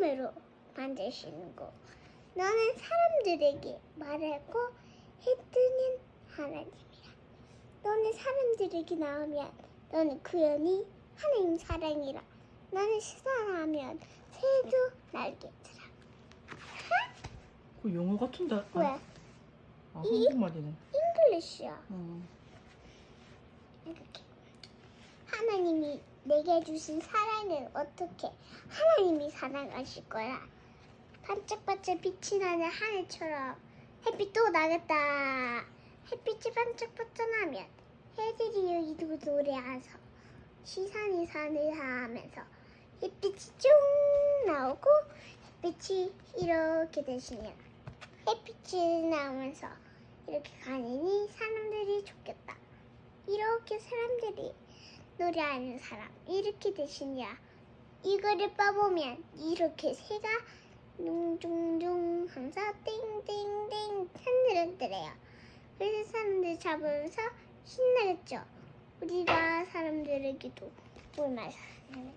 처음으로 만드시는 거. 너는 사람들에게 말하고 해뜨는 하나님이라. 너는 사람들에게 나오면 너는 구연히 하나님 사랑이라. 너는 시사하면 새도 날개더라. 그 영어 같은데. 아, 왜? 아 한국말이네. 잉글리시야. 어. 이렇게. 내게 주신 사랑을 어떻게 하나님이 사랑하실 거야. 반짝반짝 빛이 나는 하늘처럼 햇빛 또 나겠다. 햇빛이 반짝반짝 나면 해들이 여기도 노래하서 시산이 산을 하면서 햇빛이 쭉 나오고 햇빛이 이렇게 되시면 햇빛이 나오면서 이렇게 가느니 사람들이 좋겠다. 이렇게 사람들이 노래하는 사람 이렇게 되시냐 이거를 빠보면 이렇게 새가 둥둥둥 하면서 띵띵띵 흔들흔들해요. 그래서 사람들 잡으면서 신나겠죠? 우리가 사람들에게도 물 마시는